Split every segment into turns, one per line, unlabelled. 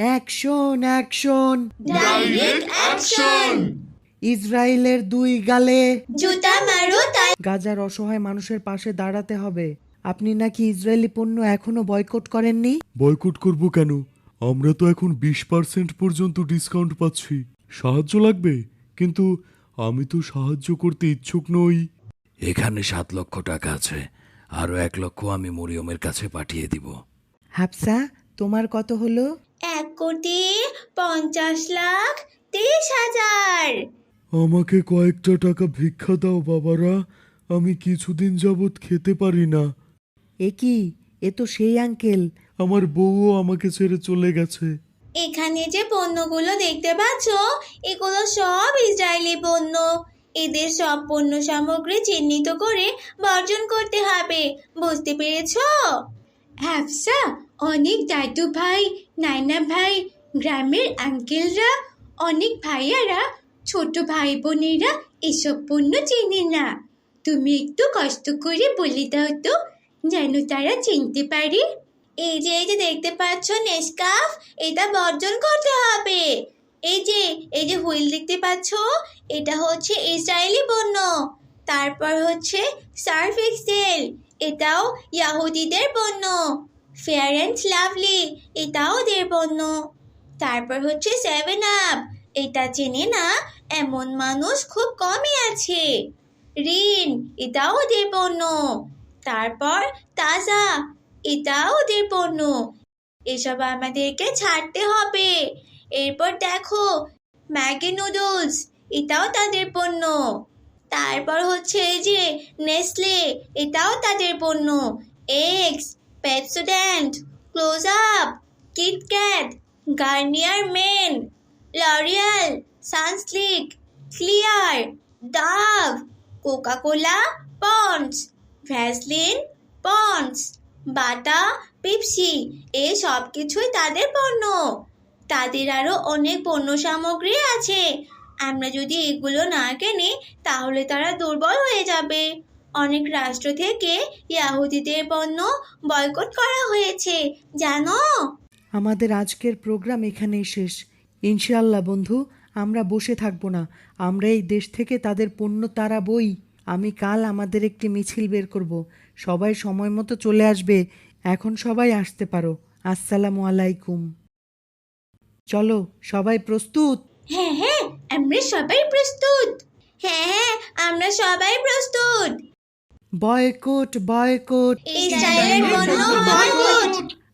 Action action.
Direct action
ইসরায়েলের দুই গালে।
জুতা মারো তাল
গাজার অসহায় মানুষের পাশে দাঁড়াতে হবে। আপনি নাকি ইসরায়েলি পণ্য এখনও বয়কট করেননি?
বয়কট করব কেন? আমরা তো এখন বিশ পার্সেন্ট পর্যন্ত ডিসকাউন্ট পাচ্ছি। সাহায্য লাগবে কিন্তু আমি তো সাহায্য করতে ইচ্ছুক নই।
এখানে সাত লক্ষ টাকা আছে। আরও এক লক্ষ আমি মরিয়মের কাছে পাঠিয়ে দিব।
হাফসা তোমার কত হলো?
এক কোটি পঞ্চাশ লাখ তেইশ হাজার।
আমাকে কয়েকটা টাকা ভিক্ষা দাও বাবারা। আমি কিছুদিন যাবৎ খেতে পারি না।
এ কি? এ তো সেই আঙ্কেল।
আমার বউও আমাকে ছেড়ে চলে গেছে।
এখানে যে পণ্যগুলো দেখতে পাচ্ছ এগুলো সব ইসরায়েলি পণ্য। এদের সব পণ্য সামগ্রী চিহ্নিত করে বর্জন করতে হবে। বুঝতে পেরেছ? হ্যাপসা অনেক দাদু ভাই। নাইনা ভাই, গ্রামের আঙ্কেলরা অনেক ভাইয়ারা, ছোট ভাই বোনেরা এসব পণ্য চেনে না। তুমি একটু কষ্ট করে বলে দাও তো, যেন তারা চিনতে পারে। এই যে এই যে দেখতে পাচ্ছ নেসকাফ এটা বর্জন করতে হবে। এই যে এই যে হুইল দেখতে পাচ্ছ, এটা হচ্ছে ইসরায়েলি পণ্য। তারপর হচ্ছে সার্ফ এক্সেল, এটাও ইয়াহুদিদের পণ্য। ফেয়ার অ্যান্ড লাভলি এটাও পণ্য তারপর হচ্ছে সেভেন আপ এটা চেনে না, এমন মানুষ খুব কমই আছে। ঋণ এটাও পণ্য তারপর তাজা এটাও পণ্য এসব আমাদেরকে ছাড়তে হবে। এরপর দেখো ম্যাগি নুডলস এটাও তাদের পণ্য তারপর হচ্ছে এই যে নেসলে এটাও তাদের পণ্য Axe Pepsodent Close Up KitKat Garnier Men L'Oreal Sunsilk Clear Dove Coca Cola Pond's Vaseline Pond's Bata Pepsi এই সব কিছুই তাদের পণ্য। তাদের আরও অনেক পণ্য সামগ্রী আছে। আমরা যদি এগুলো না কিনি, তাহলে তারা দুর্বল হয়ে যাবে। অনেক রাষ্ট্র থেকে ইয়াহুদিদের পণ্য বয়কট করা হয়েছে জানো?
আমাদের আজকের প্রোগ্রাম এখানেই শেষ। ইনশাআল্লাহ বন্ধু আমরা বসে থাকব না। আমরা এই দেশ থেকে তাদের পণ্য তারা বই আমি কাল আমাদের একটি মিছিল বের করব। সবাই সময় মতো চলে আসবে। এখন সবাই আসতে পারো। আসসালামু আলাইকুম। চলো সবাই প্রস্তুত?
হ্যাঁ হ্যাঁ আমরা সবাই প্রস্তুত। হ্যাঁ হ্যাঁ আমরা সবাই প্রস্তুত।
Boycott boycott.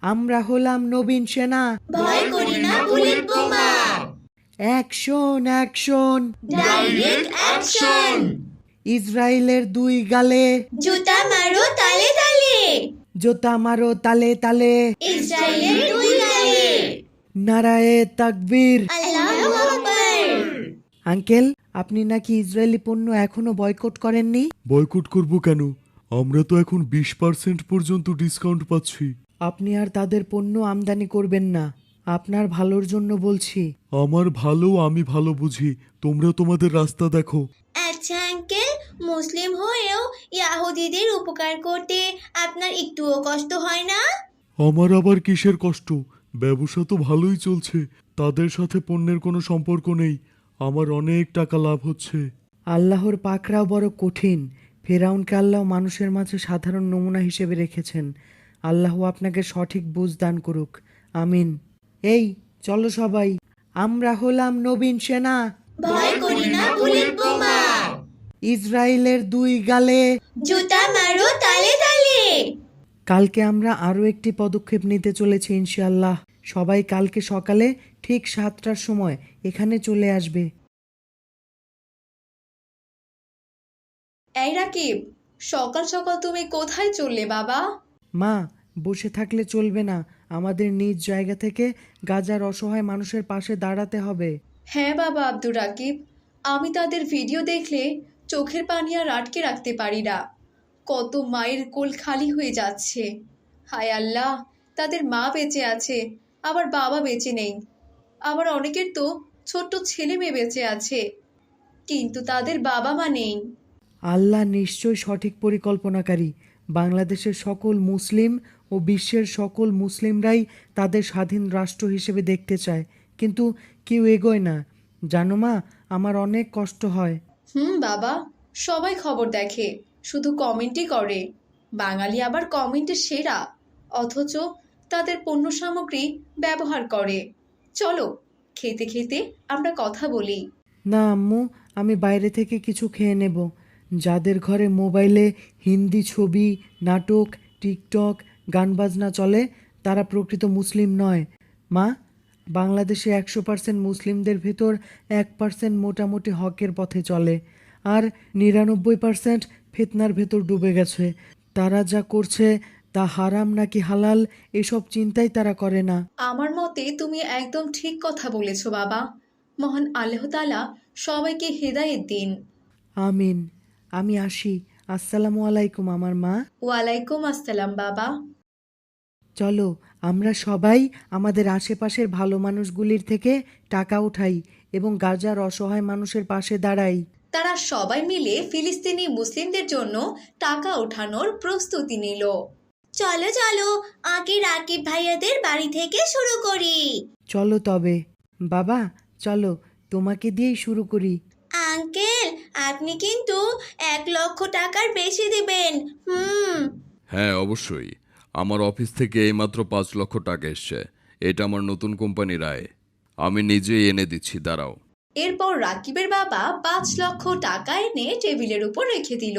আমরা হলাম নবীন সেনা।
ভয় করি না বুলেট বোমা।
Action action.
ডাইরেক্ট অ্যাকশন
ইসরায়েলের দুই গালে।
জুতা মারো তালে তালে।
জোতা মারো তালে তালে।
ইসরায়েলের দুই গালে।
নারায়ে তাকবীর।
আল্লাহু আকবার।
আঙ্কেল আপনি নাকি ইসরায়েলি পণ্য এখনও বয়কট করেননি?
বয়কট করব কেন? আমরা তো এখন বিশ পার্সেন্ট পর্যন্ত ডিসকাউন্ট পাচ্ছি।
আপনি আর তাদের পণ্য আমদানি করবেন না। আপনার ভালোর জন্য বলছি।
আমার ভালো আমি ভালো বুঝি। তোমরা তোমাদের রাস্তা দেখো।
আচ্ছা আঙ্কেল। মুসলিম হয়েও ইয়াহুদিদের উপকার করতে আপনার একটুও কষ্ট হয় না?
আমার আবার কিসের কষ্ট? ব্যবসা তো ভালোই চলছে। তাদের সাথে পণ্যের কোনো সম্পর্ক নেই। আমার অনেক টাকা লাভ হচ্ছে।
আল্লাহর পাকরাও বড় কঠিন। ফেরাউনকে আল্লাহ মানুষের মাঝে সাধারণ নমুনা হিসেবে রেখেছেন। আল্লাহ আপনাকে সঠিক বুঝ দান করুক। আমিন। এই চলো সবাই। আমরা হলাম নবীন সেনা।
ভয় করি না বুলেট বোমা।
ইসরায়েলের দুই গালে।
জুতা মারো তালে তালে।
কালকে আমরা আরও একটি পদক্ষেপ নিতে চলেছি ইনশাআল্লাহ। সবাই কালকে সকালে ঠিক সাতটার সময় এখানে চলে আসবে।
এই রাকিব সকাল সকাল তুমি কোথায় চললে বাবা?
মা বসে থাকলে চলবে না। আমাদের নিজ জায়গা থেকে গাজার অসহায় মানুষের পাশে দাঁড়াতে হবে।
হ্যাঁ বাবা আব্দুর রাকিব আমি তাদের ভিডিও দেখলে চোখের পানি আর আটকে রাখতে পারি না। কত মায়ের কোল খালি হয়ে যাচ্ছে। হায় আল্লাহ তাদের মা বেঁচে আছে আবার বাবা বেঁচে নেই। আবার অনেকের তো ছোট্ট ছেলে মেয়ে বেঁচে আছে কিন্তু তাদের বাবা মা নেই।
আল্লাহ নিশ্চয় সঠিক পরিকল্পনাকারী। বাংলাদেশের সকল মুসলিম ও বিশ্বের সকল মুসলিমরাই তাদের স্বাধীন রাষ্ট্র হিসেবে দেখতে চায়। কিন্তু কেউ এগোয় না। জানো মা আমার অনেক কষ্ট হয়।
হুম বাবা সবাই খবর দেখে শুধু কমেন্টই করে। বাঙালি আবার কমেন্টে সেরা অথচ তাদের পণ্য সামগ্রী ব্যবহার করে। চলো খেতে খেতে আমরা কথা বলি।
না আম্মু, আমি বাইরে থেকে কিছু খেয়ে নেব। যাদের ঘরে মোবাইলে হিন্দি ছবি, নাটক, টিকটক গান বাজনা চলে, তারা প্রকৃত মুসলিম নয়। মা, বাংলাদেশে একশো পার্সেন্ট মুসলিমদের ভেতর এক পার্সেন্ট মোটামুটি হকের পথে চলে। আর নিরানব্বই পার্সেন্ট ফেতনার ভেতর ডুবে গেছে। তারা যা করছে তা হারাম নাকি হালাল এসব চিন্তাই তারা করে না।
আমার মতে তুমি একদম ঠিক কথা বলেছ বাবা। মহান আল্লাহ তালা সবাইকে হেদায়েত দিন।
আমিন। আমি আসি। আসসালামু আলাইকুম আমার মা।
ওয়ালাইকুম আসসালাম বাবা।
চলো আমরা সবাই আমাদের আশেপাশের ভালো মানুষগুলির থেকে টাকা উঠাই এবং গাজার অসহায় মানুষের পাশে দাঁড়াই।
তারা সবাই মিলে ফিলিস্তিনি মুসলিমদের জন্য টাকা ওঠানোর প্রস্তুতি নিল।
চলো চলো আগে রাকিব ভাইয়াদের বাড়ি থেকে শুরু করি।
চলো তবে। বাবা চলো তোমাকে দিয়েই শুরু করি।
আঙ্কেল আপনি কিন্তু এক লক্ষ টাকার বেশি দিবেন। হুম।
হ্যাঁ অবশ্যই। আমার অফিস থেকে এইমাত্র পাঁচ লক্ষ টাকা এসছে। এটা আমার নতুন কোম্পানির আয়। আমি নিজেই এনে দিচ্ছি দাঁড়াও।
এরপর রাকিবের বাবা পাঁচ লক্ষ টাকা এনে টেবিলের উপর রেখে দিল।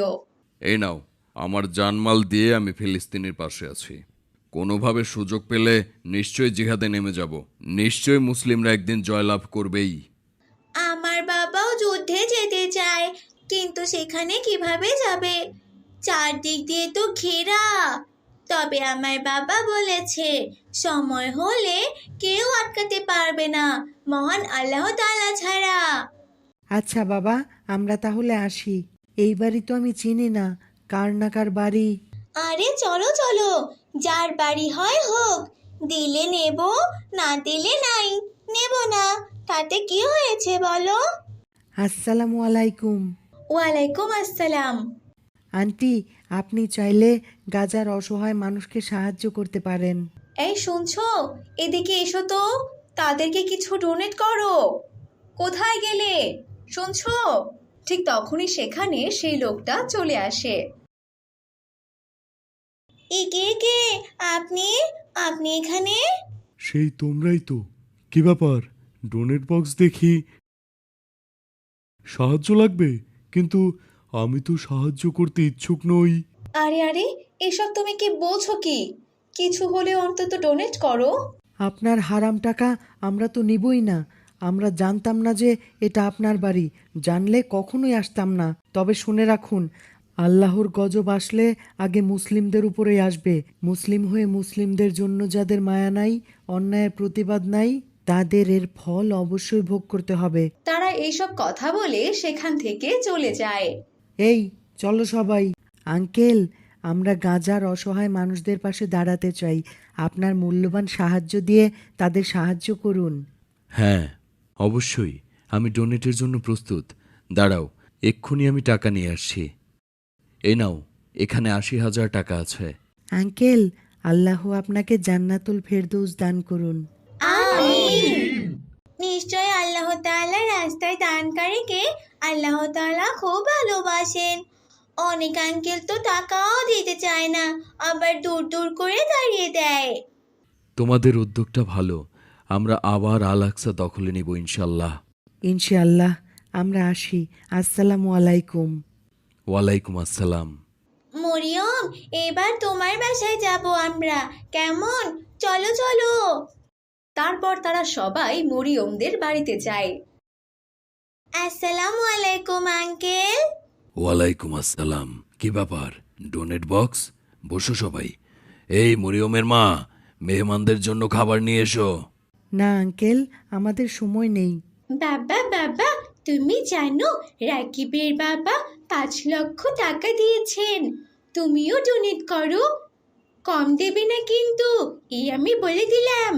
এই নাও আমার জানমাল দিয়ে আমি ফিলিস্তিনের পাশে আছি। কোনোভাবে সুযোগ পেলে নিশ্চয়ই জিহাদে নেমে যাব। নিশ্চয়ই মুসলিমরা একদিন জয়লাভ করবেই।
আমার বাবাও যুদ্ধে যেতে চায় কিন্তু সেখানে কীভাবে যাবে? চারদিক দিয়ে তো ঘেরা। তবে আমার বাবা বলেছে সময় হলে কেউ আটকাতে পারবে না মহান আল্লাহ তাআলা ছাড়া।
আচ্ছা বাবা আমরা তাহলে আসি। এই বাড়ি তো আমি চিনি না। কার না কার বাড়ি?
আরে চলো চলো। যার বাড়ি হয় হোক দিলে নেব না দিলে নাই নেব না। তাতে কি হয়েছে বলো?
আসসালামু আলাইকুম।
ওয়ালাইকুম আসসালাম।
আন্টি আপনি চাইলে গাজার অসহায় মানুষকে সাহায্য করতে পারেন।
এই শুনছো? এদিকে এসো তো। তাদেরকে কিছু ডোনেট করো। কোথায় গেলে? শুনছো? ঠিক তখনই সেখানে সেই লোকটা চলে আসে।
একে কে আপনি আপনি এখানে?
সেই তোমরাই তো। কি ব্যাপার? ডোনেট বক্স দেখি। সাহায্য লাগবে? কিন্তু আমি তো সাহায্য করতে ইচ্ছুক নই।
আরে আরে এসব তুমি কি বলছো কি? কিছু হলে অন্তত ডোনেট করো।
আপনার হারাম টাকা আমরা তো নিবই না। আমরা জানতাম না যে এটা আপনার বাড়ি। জানলে কখনোই আসতাম না। তবে শুনে রাখুন আল্লাহর গজব আসলে আগে মুসলিমদের উপরেই আসবে। মুসলিম হয়ে মুসলিমদের জন্য যাদের মায়া নাই অন্যায়ের প্রতিবাদ নাই তাদের এর ফল অবশ্যই ভোগ করতে হবে।
তারা এইসব কথা বলে সেখান থেকে চলে যায়।
এই চলো সবাই। আঙ্কেল আমরা গাজার অসহায় মানুষদের পাশে দাঁড়াতে চাই। আপনার মূল্যবান সাহায্য দিয়ে তাদের সাহায্য করুন।
হ্যাঁ অবশ্যই। আমি ডোনেটের জন্য প্রস্তুত। দাঁড়াও এক্ষুনি আমি টাকা নিয়ে আসছি। এই নাও এখানে আশি হাজার টাকা আছে।
আঙ্কেল আল্লাহ আপনাকে জান্নাতুল ফেরদৌস দান করুন।
আমিন। নিশ্চয় আল্লাহ তাআলা রাস্তায় দানকারীকে আল্লাহ তাআলা খুব ভালোবাসেন। অনেক আঙ্কেল তো টাকাও দিতে চায় না আবার দূর দূর করে দাঁড়িয়ে দেয়।
তোমাদের উদ্যোগটা ভালো আমরা আবার আল আকসা দখলে নিব ইনশাল্লাহ
ইনশাআল্লাহ আমরা আসি। আসসালামু আলাইকুম।
ওয়ালাইকুম আসসালাম।
মরিয়ম এবার তোমার বাসায় যাব আমরা। কেমন? চলো চলো।
তারপর তারা সবাই মরিয়মদের বাড়িতে যায়।
আসসালামু আলাইকুম আঙ্কেল।
ওয়ালাইকুম আসসালাম। কি ব্যাপার? Donate box? বসো সবাই। এই মরিয়মের মা মেহমানদের জন্য খাবার নিয়ে এসো।
না আঙ্কেল আমাদের সময় নেই।
বাবা বাবা তুমি জানো রাকিবের বাবা পাঁচ লক্ষ টাকা দিয়েছেন। তুমিও ডোনেট করো। কম দেবে না কিন্তু এই আমি বলে দিলাম।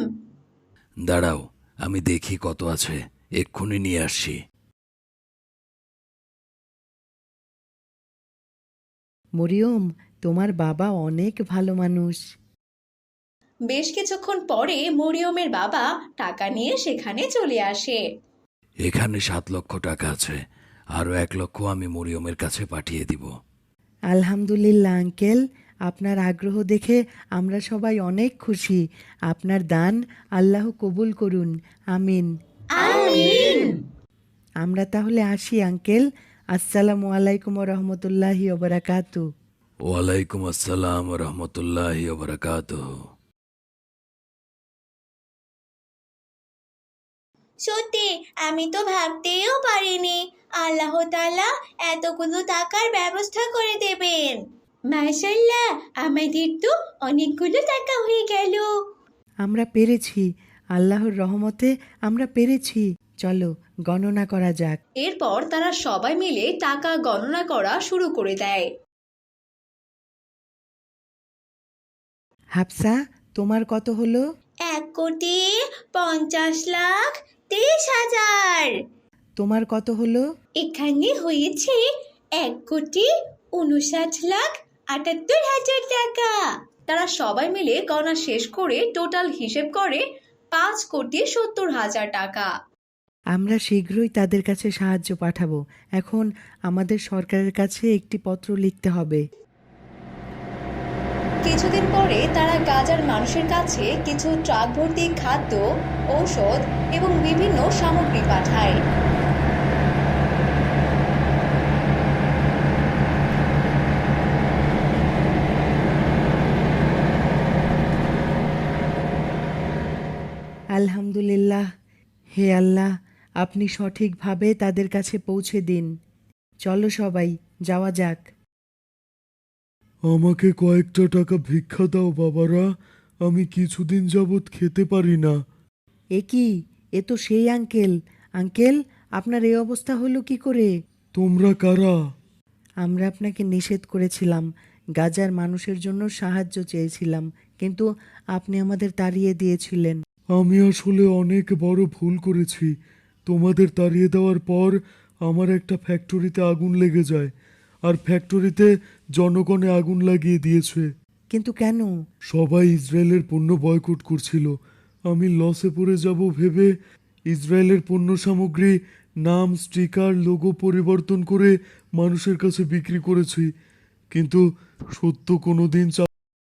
দাঁড়াও আমি দেখি কত আছে। এক্ষুনি নিয়ে আসছি।
মরিয়ম তোমার বাবা অনেক ভালো মানুষ।
বেশ কিছুক্ষণ পরে মরিয়মের বাবা টাকা নিয়ে সেখানে চলে আসে।
এখানে সাত লক্ষ টাকা আছে। আরও এক লক্ষ আমি মরিয়মের কাছে পাঠিয়ে দিব।
আলহামদুলিল্লাহ আঙ্কেল। আপনার আগ্রহ দেখে আমরা সবাই অনেক খুশি। আপনার দান আল্লাহ কবুল করুন। আমিন।
আমিন।
আমরা তাহলে আসি আঙ্কেল। আসসালামু আলাইকুম রহমতুল্লাহি ওবরাকাতু
ওয়ালাইকুম আসসালাম রহমতুল্লাহ বারাকাত
সত্যি আমি তো ভাবতেও পারিনি। আল্লাহ তাআলা এতগুলো টাকার ব্যবস্থা করে দেবেন। মাশাল্লাহ আমাদের তো অনেকগুলো টাকা হয়ে গেল।
আমরা পেরেছি। আল্লাহর রহমতে আমরা পেরেছি। চলো গণনা করা যাক।
এরপর তারা সবাই মিলে টাকা গণনা করা শুরু করে দেয়।
হাফসা তোমার কত হলো?
এক কোটি পঞ্চাশ লাখ তেইশ হাজার।
তোমার কত হলো?
এখানে হয়েছে এক কোটি উনষাট লাখ আটাত্তর হাজার টাকা।
তারা সবাই মিলে গণনা শেষ করে টোটাল হিসেব করে পাঁচ কোটি সত্তর হাজার টাকা।
আমরা শীঘ্রই তাদের কাছে সাহায্য পাঠাবো। এখন আমাদের সরকারের কাছে একটি পত্র লিখতে হবে।
কিছুদিন পরে তারা গাজার মানুষের কাছে কিছু ট্রাক ভর্তি খাদ্য, ঔষধ এবং বিভিন্ন সামগ্রী পাঠায়।
আলহামদুলিল্লাহ। হে আল্লাহ, আপনি সঠিকভাবে তাদের কাছে পৌঁছে দিন। চলো সবাই, যাওয়া যাক।
আমাকে কয়েকটা টাকা ভিক্ষা দাও বাবারা। আমি কিছুদিন যাবৎ খেতে পারি না।
এ কি? এ তো সেই আঙ্কেল। আঙ্কেল আপনার এই অবস্থা হলো কি করে?
তোমরা কারা?
আমরা আপনাকে নিষেধ করেছিলাম। গাজার মানুষের জন্য সাহায্য চেয়েছিলাম। কিন্তু আপনি আমাদের তাড়িয়ে দিয়েছিলেন।
আমি আসলে অনেক বড় ভুল করেছি। তোমাদের তাড়িয়ে দেওয়ার পর আমার একটা ফ্যাক্টরিতে আগুন লেগে যায়। আর ফ্যাক্টরিতে জনগণে আগুন লাগিয়ে দিয়েছে।
কিন্তু কেন?
সবাই ইসরায়েলের পণ্য বয়কট করছিল। আমি লসে পড়ে যাব ভেবে ইসরায়েলের পণ্য সামগ্রী নাম স্টিকার লোগো পরিবর্তন করে মানুষের কাছে বিক্রি করেছি। কিন্তু সত্য কোনোদিন চা